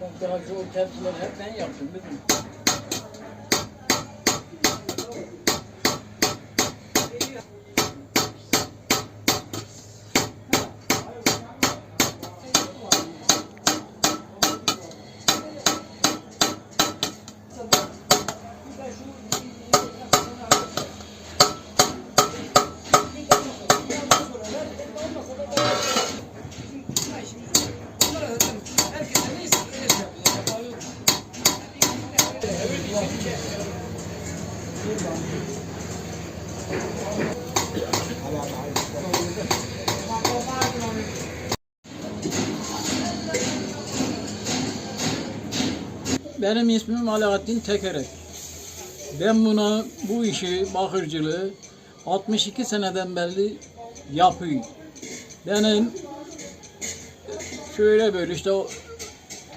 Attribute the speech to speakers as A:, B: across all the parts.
A: Bak daha şu tepsileri hep ben yaptım bizim. Benim ismim Alaaddin Tekerek. Ben buna bu işi, bakırcılığı 62 seneden beri yapıyorum. Benim şöyle böyle işte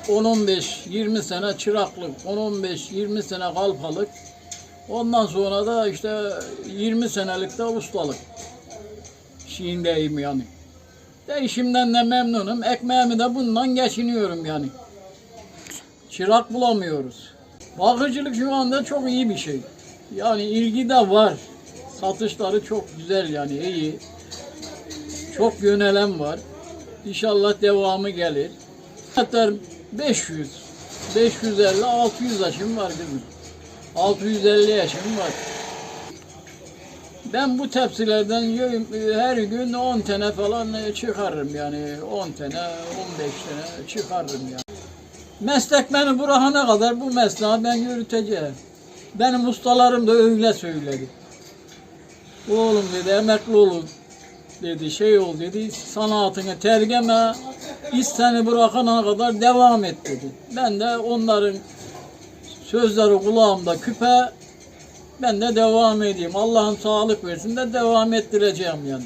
A: 10-15-20 sene çıraklık, 10-15-20 sene kalpalık. Ondan sonra da işte 20 senelik de ustalık şeyindeyim yani. Değişimden de memnunum. Ekmeğimi de bundan geçiniyorum yani. Çırak bulamıyoruz. Bakıcılık şu anda çok iyi bir şey. Yani ilgi de var. Satışları çok güzel yani iyi. Çok yönelen var. İnşallah devamı gelir. Hatta 500, 550, 600 yaşım var kızım. 650 yaşım var. Ben bu tepsilerden yö- her gün 10 tane falan çıkarırım yani 10 tane, 15 tane çıkarırım yani. Meslek beni bırakana kadar bu mesleği ben yürüteceğim. Benim ustalarım da öyle söyledi. Oğlum dedi emekli olun dedi şey ol dedi sanatını tergeme iş seni bırakana kadar devam et dedi. Ben de onların sözleri kulağımda küpe ben de devam edeyim. Allah'ım sağlık versin de devam ettireceğim yani.